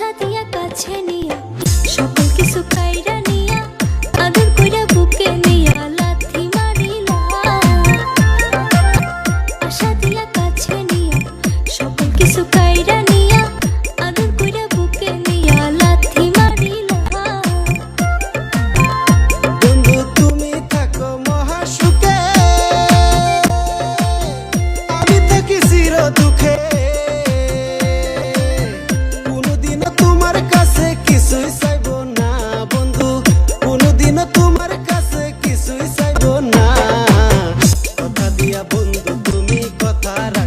আশা দিয়া কাছে নিয়া সকল কিছু pasar